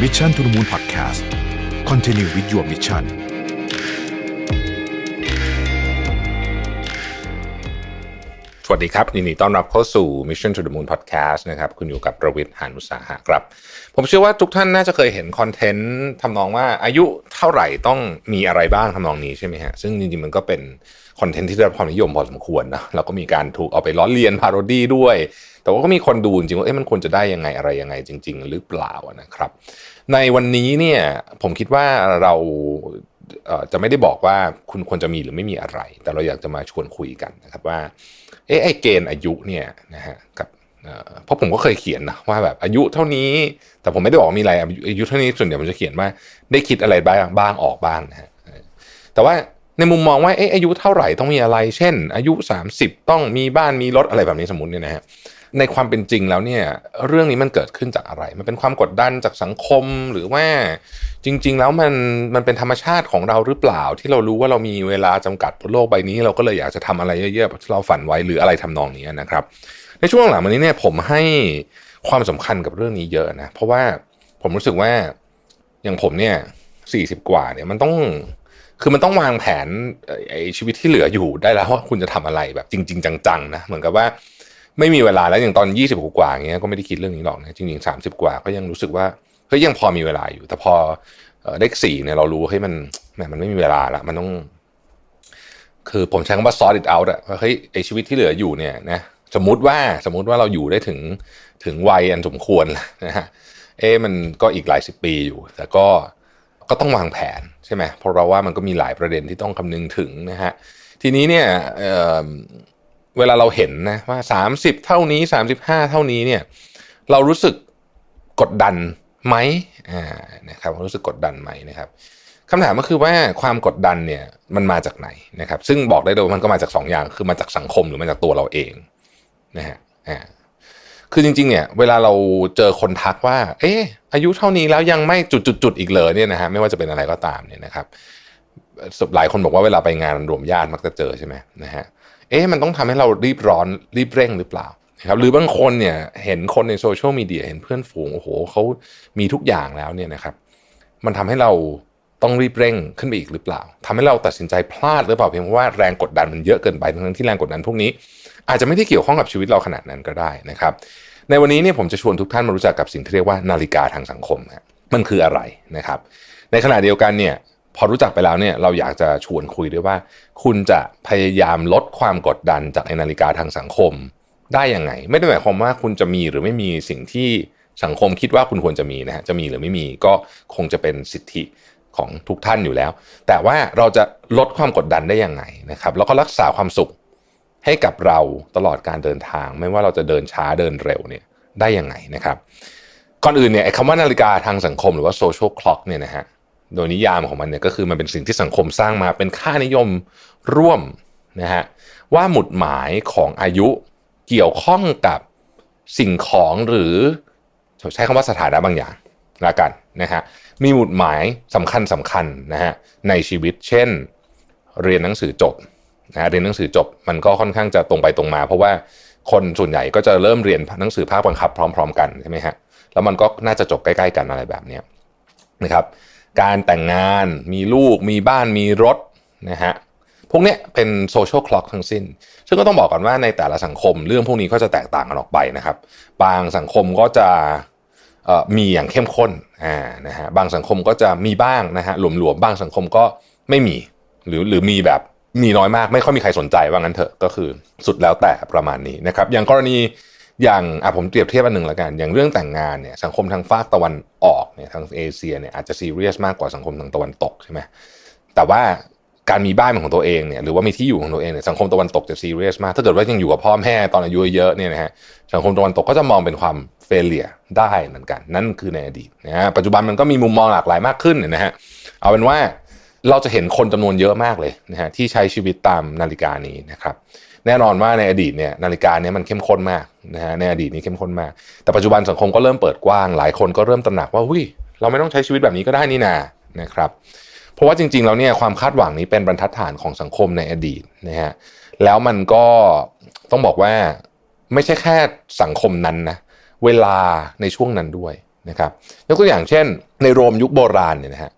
Mission to the Moon Podcast Continue with your mission วัสดีครับยินดีต้อนรับเข้าสู่ Mission to the Moon Podcast นะครับคุณอยู่กับประวิทย์หานุสาหะครับ ผมเชื่อว่าทุกท่านน่าจะเคยเห็นคอนเทนต์ทำนองว่าอายุเท่าไหร่ต้องมีอะไรบ้างทำนองนี้ใช่ไหมฮะซึ่งจริงๆมันก็เป็นคอนเทนต์ที่ได้รับความนิยมพอสมควรนะแล้วก็มีการถูกเอาไปล้อเลียนพาโรดี้ด้วย แต่ว่าก็มีคนดูจริงว่าเอ๊ะมันควรจะได้ยังไงอะไรยังไง จริง ๆ หรือเปล่านะครับ ในวันนี้เนี่ยผมคิดว่าเรา จะไม่ได้บอกว่าคุณควรจะมีหรือไม่มีอะไร แต่เราอยากจะมาชวนคุยกันนะครับว่าเอ๊ะไอเกณฑ์อายุเนี่ยนะฮะกับเพราะผมก็เคยเขียนนะว่าแบบอายุเท่านี้ แต่ผมไม่ได้บอกมีอะไรอายุอายุเท่านี้ส่วนใหญ่ผมจะเขียนว่าได้คิดอะไรบ้างบ้างออกบ้างนะฮะแต่ว่าในมุมมองว่าเอ๊ะอายุเท่าไหร่ต้องมีอะไร เช่น อายุ 30 ต้องมีบ้านมีรถอะไรแบบนี้สมมติเนี่ยนะฮะในความเป็นจริงแล้วเนี่ยเรื่องนี้มันเกิดขึ้นจากอะไร มันเป็นความกดดันจากสังคมหรือว่า จริง ๆ แล้วมันมันเป็นธรรมชาติของเราหรือเปล่า ที่เรารู้ว่าเรามีเวลาจำกัดบนโลกใบนี้ เราก็เลยอยากจะทำอะไรเยอะๆที่เราฝันไว้หรืออะไรทำนองนี้นะครับ ในช่วงหลังมานี้เนี่ยผมให้ความสำคัญกับเรื่องนี้เยอะนะเพราะว่าผมรู้สึกว่าอย่างผมเนี่ยสี่สิบกว่าเนี่ยมันต้องคือมันต้องวางแผนไอ้ชีวิตที่เหลืออยู่ได้แล้วว่าคุณจะทำอะไรแบบจริง ๆ จังๆนะเหมือนกับว่าไม่มีเวลาแล้วอย่างตอนยี่สิบกว่าเงี้ยก็ไม่ได้คิดเรื่องนี้หรอกนะจริงๆสามสิบกว่าก็ยังรู้สึกว่า เฮ้ยยังพอมีเวลาอยู่ แต่พอเลขสี่เนี่ยเรารู้เฮ้ยมันแหมมันไม่มีเวลาละมันต้อง คือผมใช้คำว่า sort it out อะว่าเฮ้ยไอชีวิตที่เหลืออยู่เนี่ยนะสมมติว่าสมมติว่าเราอยู่ได้ถึงถึงวัยอันสมควรนะฮะเอ๊มันก็อีกหลายสิบปีอยู่ แต่ก็ก็ต้องวางแผนใช่ไหมเพราะเราว่ามันก็มีหลายประเด็นที่ต้องคำนึงถึงนะฮะทีนี้เนี่ยเเวลาเราเห็นนะว่า 30 เท่านี้ 35 เท่านี้เนี่ย เรารู้สึกกดดัน ไหมอ่านะครับรู้สึกกดดันไหมนะครับคำถามก็คือว่าความกดดันเนี่ยมันมาจากไหนนะครับ ซึ่งบอกได้เลยว่ามันก็มาจากสองอย่างคือมาจากสังคมหรือมาจากตัวเราเองนะฮะอ่าคือจริงๆเนี่ยเวลาเราเจอคนทักว่า เอ๊ะอายุเท่านี้แล้วยังไม่จุดๆๆอีกเลยเนี่ยนะฮะไม่ว่าจะเป็นอะไรก็ตามเนี่ยนะครับหลายคนบอกว่าเวลาไปงานรวมญาติมักจะเจอใช่ไหมนะฮะเอ๊ะมันต้องทำให้เรารีบร้อนรีบเร่งหรือเปล่า ครับหรือบางคนเนี่ยเห็นคนในโซเชียลมีเดียเห็นเพื่อนฝูงโอ้โหเขามีทุกอย่างแล้วเนี่ยนะครับ มันทำให้เราต้องรีบเร่งขึ้นไปอีกหรือเปล่าทำให้เราตัดสินใจพลาดหรือเปล่าเพียงเพราะว่าแรงกดดันมันเยอะเกินไปทั้งที่แรงกดดันพวกนี้ อาจจะไม่ได้เกี่ยวข้องกับชีวิตเราขนาดนั้นก็ได้นะครับ ในวันนี้เนี่ยผมจะชวนทุกท่านมารู้จักกับสิ่งที่เรียกว่านาฬิกาทางสังคมนะมันคืออะไรนะครับ ในขณะเดียวกันเนี่ยพอรู้จักไปแล้วเนี่ยเราอยากจะชวนคุยด้วยว่า คุณจะพยายามลดความกดดันจากไอ้นาฬิกาทางสังคม ได้ยังไง ไม่ได้หมายความว่าคุณจะมีหรือไม่มีสิ่งที่สังคมคิดว่าคุณควรจะมีนะฮะจะมีหรือไม่มีก็คงจะเป็นสิทธิของทุกท่านอยู่แล้ว แต่ว่าเราจะลดความกดดันได้ยังไงนะครับ แล้วก็รักษาความสุขให้กับเราตลอดการเดินทาง ไม่ว่าเราจะเดินช้าเดินเร็วเนี่ยได้ยังไงนะครับ ก่อนอื่นเนี่ยคำว่านาฬิกาทางสังคมหรือว่า social clock เนี่ยนะฮะโดยนิยามของมันเนี่ยก็คือมันเป็นสิ่งที่สังคมสร้างมาเป็นค่านิยมร่วมนะฮะว่าหมุดหมายของอายุ เกี่ยวข้องกับสิ่งของหรือใช้คำว่าสถานะบางอย่างละกันนะฮะมีหมุดหมายสำคัญสำคัญนะฮะในชีวิตเช่น เรียนหนังสือจบนะฮะเรียนหนังสือจบมันก็ค่อนข้างจะตรงไปตรงมา เพราะว่าคนส่วนใหญ่ก็จะเริ่มเรียนหนังสือภาคบังคับพร้อม ๆ กันใช่ไหมฮะแล้วมันก็น่าจะจบใกล้ๆกันอะไรแบบนี้นะครับ การแต่งงานมีลูกมีบ้านมีรถนะฮะ พวกเนี้ยเป็นโซเชียลคล็อกทั้งสิ้น ซึ่งก็ต้องบอกก่อนว่าในแต่ละสังคมเรื่องพวกนี้ก็จะแตกต่างกันออกไปนะครับ บางสังคมก็จะมีอย่างเข้มข้นอ่านะฮะบางสังคมก็จะมีบ้างนะฮะหลวมๆ บางสังคมก็ไม่มี หรือหรือมีแบบมีน้อยมาก ไม่ค่อยมีใครสนใจว่างั้นเถอะก็คือสุดแล้วแต่ประมาณนี้นะครับ อย่างกรณีอย่างอะผมเปรียบเทียบอันหนึ่งละกัน อย่างเรื่องแต่งงานเนี่ยสังคมทางฝากตะวันออกเนี่ยทางเอเชียเนี่ยอาจจะซีเรียสมากกว่าสังคมทางตะวันตกใช่ไหมแต่ว่า การมีบ้านของตัวเองเนี่ยหรือว่ามีที่อยู่ของตัวเองเนี่ยสังคมตะวันตกจะซีเรียสมาก ถ้าเกิดว่ายังอยู่กับพ่อแม่ตอนอายุเยอะเนี่ยนะฮะสังคมตะวันตกก็จะมองเป็นความเฟลเลียได้เหมือนกัน นั่นคือในอดีตนะฮะปัจจุบันมันก็มีมุมมองหลากหลายมากขึ้นนะฮะเอาเป็นว่าเราจะเห็นคนจำนวนเยอะมากเลยนะฮะที่ใช้ชีวิตตามนาฬิกานี้นะครับแน่นอนว่าในอดีตเนี่ยนาฬิกาเนี่ยมันเข้มข้นมากนะฮะในอดีตนี้เข้มข้นมาก แต่ปัจจุบันสังคมก็เริ่มเปิดกว้าง หลายคนก็เริ่มตระหนักว่าหุ้ยเราไม่ต้องใช้ชีวิตแบบนี้ก็ได้นี่นานะครับ เพราะว่าจริง ๆ แล้วเนี่ยความคาดหวังนี้เป็นบรรทัดฐานของสังคมในอดีตนะฮะแล้วมันก็ต้องบอกว่าไม่ใช่แค่สังคมนั้นนะเวลาในช่วงนั้นด้วยนะครับยกตัวอย่างเช่น ในโรมยุคโบราณเนี่ยนะฮะ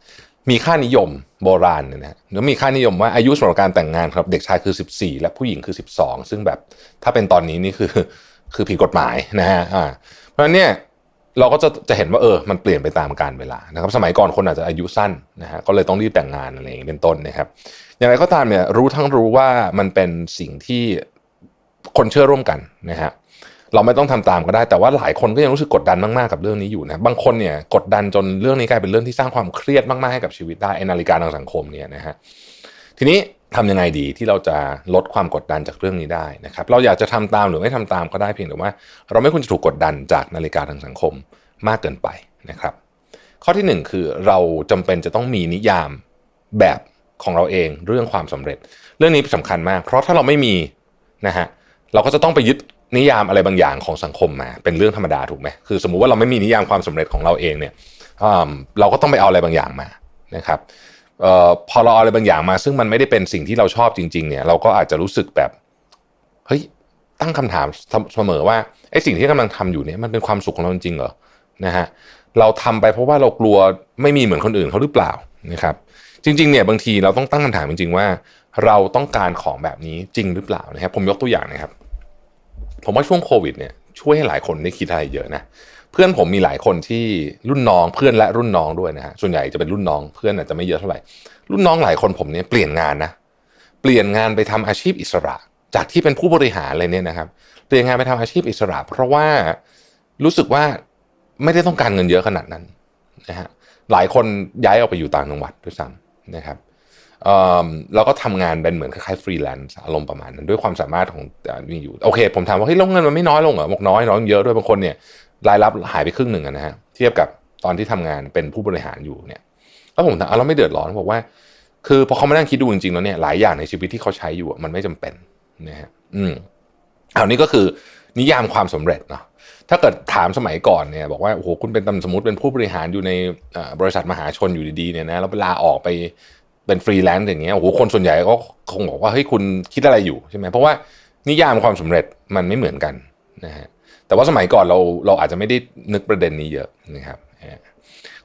มีค่านิยมโบราณเนี่ยนะฮะหรือมีค่านิยมว่าอายุสำหรับการแต่งงานครับเด็กชายคือ 14 และผู้หญิงคือ 12 ซึ่งแบบถ้าเป็นตอนนี้นี่คือคือผิดกฎหมายนะฮะอ่าเพราะฉะนั้นเนี่ย เราก็จะจะเห็นว่าเออมันเปลี่ยนไปตามกาลเวลานะครับ สมัยก่อนคนอาจจะอายุสั้นนะฮะก็เลยต้องรีบแต่งงานอะไรอย่างนี้เป็นต้นนะครับ อย่างไรก็ตามเนี่ยรู้ทั้งรู้ว่ามันเป็นสิ่งที่คนเชื่อร่วมกันนะฮะเราไม่ต้องทำตามก็ได้ แต่ว่าหลายคนก็ยังรู้สึกกดดันมากๆกับเรื่องนี้อยู่นะบางคนเนี่ยกดดันจนเรื่องนี้กลายเป็นเรื่องที่สร้างความเครียดมากๆให้กับชีวิตได้ไอ้นาฬิกาทางสังคมเนี่ยนะฮะทีนี้ ทำยังไงดีที่เราจะลดความกดดันจากเรื่องนี้ได้นะครับ เราอยากจะทำตามหรือไม่ทำตามก็ได้เพียงแต่ว่า เราไม่ควรจะถูกกดดันจากนาฬิกาทางสังคมมากเกินไปนะครับ ข้อที่หนึ่งคือเราจำเป็นจะต้องมีนิยามแบบของเราเองเรื่องความสำเร็จ เรื่องนี้สำคัญมาก เพราะถ้าเราไม่มีนะฮะเราก็จะต้องไปยึดนิยามอะไรบางอย่างของสังคมมาเป็นเรื่องธรรมดาถูกไหมคือ สมมุติว่าเราไม่มีนิยามความสำเร็จของเราเองเนี่ยเราก็ต้องไปเอาอะไรบางอย่างมานะครับ พอเราเอาอะไรบางอย่างมา ซึ่งมันไม่ได้เป็นสิ่งที่เราชอบจริง ๆ เนี่ย เราก็อาจจะรู้สึกแบบเฮ้ยตั้งคำถามเสมอว่าไอ้สิ่งที่กำลังทำอยู่เนี่ยมันเป็นความสุขของเราจริงเหรอนะฮะเราทำไปเพราะว่าเรากลัวไม่มีเหมือนคนอื่นเขาหรือเปล่านะครับ จริงๆเนี่ยบางทีเราต้องตั้งคำถามจริงๆว่า เราต้องการของแบบนี้จริงหรือเปล่านะครับ ผมยกตัวอย่างนะครับ ผมว่าช่วงโควิดเนี่ยช่วยให้หลายคนได้คิดอะไรเยอะนะ เพื่อนผมมีหลายคนที่รุ่นน้องเพื่อนและรุ่นน้องด้วยนะฮะส่วนใหญ่จะเป็นรุ่นน้องเพื่อนอาจจะไม่เยอะเท่าไหร่รุ่นน้องหลายคนผมเนี่ยเปลี่ยนงานนะเปลี่ยนงานไปทำอาชีพอิสระ จากที่เป็นผู้บริหารอะไรเนี่ยนะครับ เปลี่ยนงานไปทำอาชีพอิสระ เพราะว่ารู้สึกว่าไม่ได้ต้องการเงินเยอะขนาดนั้นนะฮะหลายคนย้ายออกไปอยู่ต่างจังหวัดด้วยซ้ำนะครับเราก็ทำงานเป็นเหมือนคล้ายๆฟรีแลนซ์อารมณ์ประมาณนั้นด้วยความสามารถของมีอยู่โอเค ผมถามว่าเฮ้ยลงเงินมันไม่น้อยลงเหรอบอกน้อยน้อยเยอะด้วยบางคนเนี่ย รายรับหายไปครึ่งหนึ่งนะฮะเทียบกับตอนที่ทำงานเป็นผู้บริหารอยู่เนี่ยแล้วผมถามเราไม่เดือดร้อนบอกว่า คือพอเขามานั่งคิดดูจริงๆแล้วเนี่ยหลายอย่างในชีวิตที่เขาใช้อยู่มันไม่จำเป็นนะฮะอืมอันนี้ก็คือนิยามความสำเร็จเนาะถ้าเกิดถามสมัยก่อนเนี่ยบอกว่าโอ้โหคุณเป็นตำสมมติเป็นผู้บริหารอยู่ในบริษัทมหาชนอยู่ดีๆเนี่ยนะแล้วเวลาออกไปเป็นฟรีแลนซ์อย่างเงี้ยโอ้โหคนส่วนใหญ่ก็คงบอกว่าเฮ้ยคุณคิดอะไรอยู่ใช่ไหมเพราะว่านิยามความสำเร็จมันไม่เหมือนกันนะฮะ แต่ว่าสมัยก่อนเราเราอาจจะไม่ได้นึกประเด็นนี้เยอะนะครับ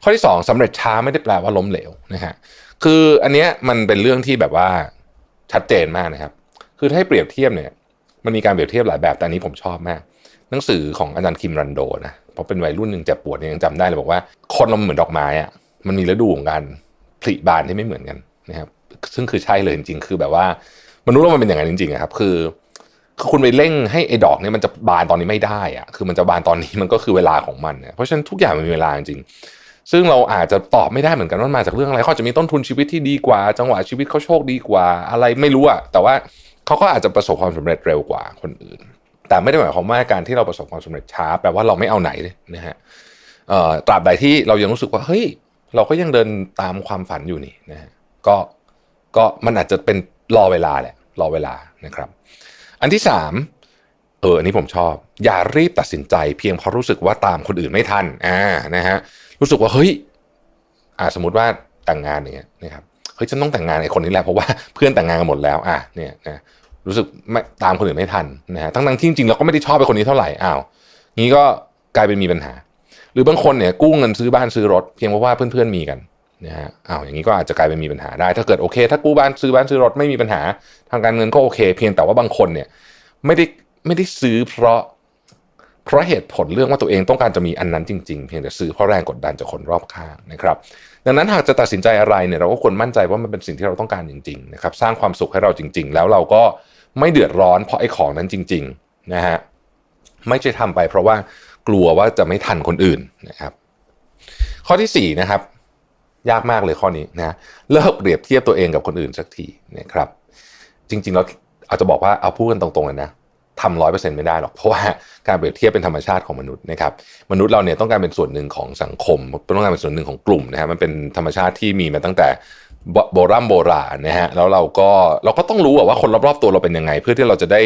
ข้อที่ 2สำเร็จช้าไม่ได้แปลว่าล้มเหลวนะฮะคืออันเนี้ยมันเป็นเรื่องที่แบบว่าชัดเจนมากนะครับ คือถ้าให้เปรียบเทียบเนี่ย มันมีการเปรียบเทียบหลายแบบแต่นี้ผมชอบมาก หนังสือของอาจารย์คิมรันโดนะเพราะเป็นวัยรุ่นหนึ่งเจ็บปวดยังจำได้เลยบอกว่าคนเราเหมือนดอกไม้อะมันมีฤดูของการผลิบานที่ไม่เหมือนกันนะครับซึ่งคือใช่เลยจริงๆคือแบบว่ามนุษย์เรามันเป็นอย่างนั้นจริงๆครับคือ คือคุณไปเร่งให้ไอ้ดอกเนี้มันจะบานตอนนี้ไม่ได้อะคือมันจะบานตอนนี้มันก็คือเวลาของมันเพราะฉะนั้นทุกอย่างมันมีเวลาจริงซึ่งเราอาจจะตอบไม่ได้เหมือนกันว่ามาจากเรื่องอะไรเขาจะมีต้นทุนชีวิตที่ดีกว่า จังหวะชีวิตเขาโชคดีกว่า อะไรไม่รู้อะแต่ว่าเขาก็อาจจะประสบความสำเร็จเร็วกว่าคนอื่น แต่ไม่ได้หมายความว่าการที่เราประสบความสำเร็จช้าแปลว่าเราไม่เอาไหนนะฮะตราบใดที่เรายังรู้สึกว่าเฮ้ยเราก็ยังเดินตามความฝันอยู่นี่นะฮะก็ก็มันอาจจะเป็นรอเวลาแหละรอเวลานะครับ อันที่สามเอออันนี้ผมชอบ อย่ารีบตัดสินใจเพียงเพราะรู้สึกว่าตามคนอื่นไม่ทันอ่านะฮะรู้สึกว่าเฮ้ยอ่าสมมติว่าแต่งงานอย่างเงี้ยนะครับเฮ้ยฉันต้องแต่งงานไอ้คนนี้แหละเพราะว่าเพื่อนแต่งงานกันหมดแล้วอะเนี่ยนะรู้สึกไม่ตามคนอื่นไม่ทันนะฮะทั้งทั้งที่จริงเราก็ไม่ได้ชอบไปคนนี้เท่าไหร่อ้าวงี้ก็กลายเป็นมีปัญหา หรือบางคนเนี่ยกู้เงินซื้อบ้านซื้อรถเพียงเพราะว่าเพื่อนๆมีกัน นะฮะอ้าวอย่างนี้ก็อาจจะกลายเป็นมีปัญหาได้ ถ้าเกิดโอเค ถ้ากู้บ้านซื้อบ้านซื้อรถไม่มีปัญหา ทางการเงินก็โอเค เพียงแต่ว่าบางคนเนี่ยไม่ได้ไม่ได้ซื้อเพราะ เพราะเหตุผลเรื่องว่าตัวเองต้องการจะมีอันนั้นจริงๆ เพียงแต่ซื้อเพราะแรงกดดันจากคนรอบข้างนะครับดังนั้นหากจะตัดสินใจอะไรเนี่ยเราก็ควรมั่นใจว่ามันเป็นสิ่งที่เราต้องการจริงๆนะครับสร้างความสุขให้เราจริง ๆ แล้วเราก็ไม่เดือดร้อนเพราะไอ้ของนั้นจริงๆนะฮะไม่ใช่ทำไปเพราะว่ากลัวว่าจะไม่ทันคนอื่นนะครับ ข้อที่4นะครับ ยากมากเลยข้อนี้นะเลิกเปรียบเทียบตัวเองกับคนอื่นสักทีนะครับ จริงๆแล้วอาจจะบอกว่าเอาพูดกันตรงๆเลยนะทำร้อยเปอร์เซ็นต์ไม่ได้หรอก เพราะว่าการเปรียบเทียบเป็นธรรมชาติของมนุษย์นะครับ มนุษย์เราเนี่ยต้องการเป็นส่วนหนึ่งของสังคม ต้องการเป็นส่วนหนึ่งของกลุ่มนะฮะมันเป็นธรรมชาติที่มีมาตั้งแต่โบราณโบราณนะฮะแล้วเราก็เราก็ต้องรู้ว่าคนรอบๆตัวเราเป็นยังไง เพื่อที่เราจะได้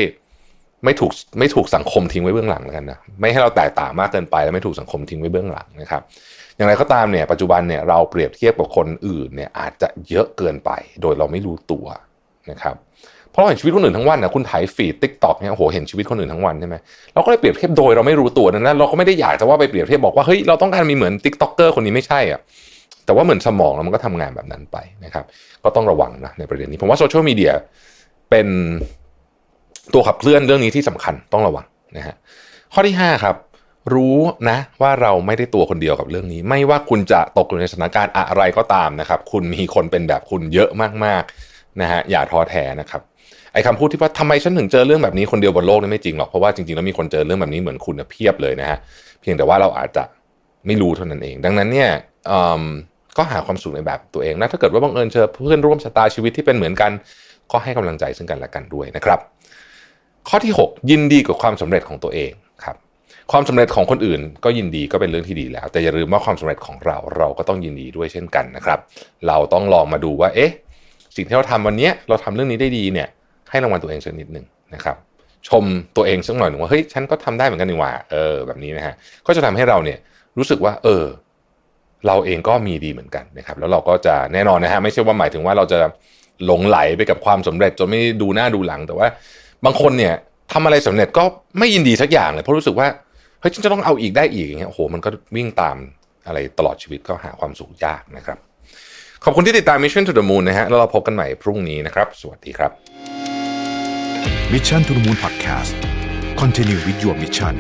ไม่ถูกไม่ถูกสังคมทิ้งไว้เบื้องหลังแล้วกันนะไม่ให้เราแตกต่างมากเกินไปแล้วไม่ถูกสังคมทิ้งไว้เบื้องหลังนะครับ อย่างไรก็ตามเนี่ยปัจจุบันเนี่ยเราเปรียบเทียบกับคนอื่นเนี่ยอาจจะเยอะเกินไป โดยเราไม่รู้ตัวนะครับเพราะเราเห็นชีวิตคนอื่นทั้งวันนะคุณถ่ายฟีดติ๊กต็อกเนี่ยโหเห็นชีวิตคนอื่นทั้งวันใช่ไหมเราก็เลยเปรียบเทียบโดยเราไม่รู้ตัวนั้นเราก็ไม่ได้อยากจะว่าไปเปรียบเทียบบอกว่าเฮ้ยเราต้องการมีเหมือนติ๊กต็อกเกอร์คนนี้ไม่ใช่อะแต่ว่าเหมือนสมองมันก็ทำงานแบบนั้นไปนะครับ ก็ต้องระวังนะในประเด็นนี้ผมว่าโซเชียลมีเดียเป็น ตัวขับเคลื่อนเรื่องนี้ที่สำคัญต้องระวังนะฮะข้อที่ 5 ครับ รู้นะว่าเราไม่ได้ตัวคนเดียวกับเรื่องนี้ ไม่ว่าคุณจะตกอยู่ในสถานการณ์อะไรก็ตามนะครับ คุณมีคนเป็นแบบคุณเยอะมากๆนะฮะอย่าท้อแท้นะครับไอ้คำพูดที่ว่าทำไมฉันถึงเจอเรื่องแบบนี้คนเดียวบนโลกนี่ไม่จริงหรอกเพราะว่าจริงๆแล้วมีคนเจอเรื่องแบบนี้เหมือนคุณเพียบเลยนะฮะเพียงแต่ว่าเราอาจจะไม่รู้เท่านั้นเอง ดังนั้นเนี่ยอืมก็หาความสุขในแบบตัวเองนะถ้าเกิดว่าบังเอิญเจอเพื่อนร่วมชะตาชีวิตที่เป็นเหมือนกัน ก็ให้กำลังใจซึ่งกันและกันด้วยนะครับ ข้อที่ 6 ยินดีกับความสำเร็จของตัวเองครับความสำเร็จของคนอื่น ก็ยินดีก็เป็นเรื่องที่ดีแล้ว แต่อย่าลืมว่าความสำเร็จของเราเราก็ต้องยินดีด้วยเช่นกันนะครับ เราต้องลองมาดูว่าเอ๊ะสิ่งที่เราทำวันนี้เราทำเรื่องนี้ได้ดีเนี่ยให้รางวัลตัวเองสักนิดหนึ่งนะครับชมตัวเองสักหน่อยหนึ่งว่าเฮ้ยฉันก็ทำได้เหมือนกันนี่หว่าเออแบบนี้นะฮะก็จะทำให้เราเนี่ยรู้สึกว่า เออ เราเองก็มีดีเหมือนกันนะครับ แล้วเราก็จะแน่นอนนะฮะไม่ใช่ว่าหมายถึงว่าเราจะหลงไหลไปกับความสำเร็จจนไม่ดูหน้าดูหลังแต่ว่า บางคนเนี่ยทำอะไรสำเร็จก็ไม่ยินดีสักอย่างเลยเพราะรู้สึกว่าเฮ้ยฉันจะต้องเอาอีกได้อีกอย่างเงี้ยโอ้โหมันก็วิ่งตามอะไรตลอดชีวิตก็หาความสุขยากนะครับ ขอบคุณที่ติดตาม Mission to the Moon นะฮะแล้วเราพบกันใหม่พรุ่งนี้นะครับ สวัสดีครับ Mission to the Moon Podcast Continue with your mission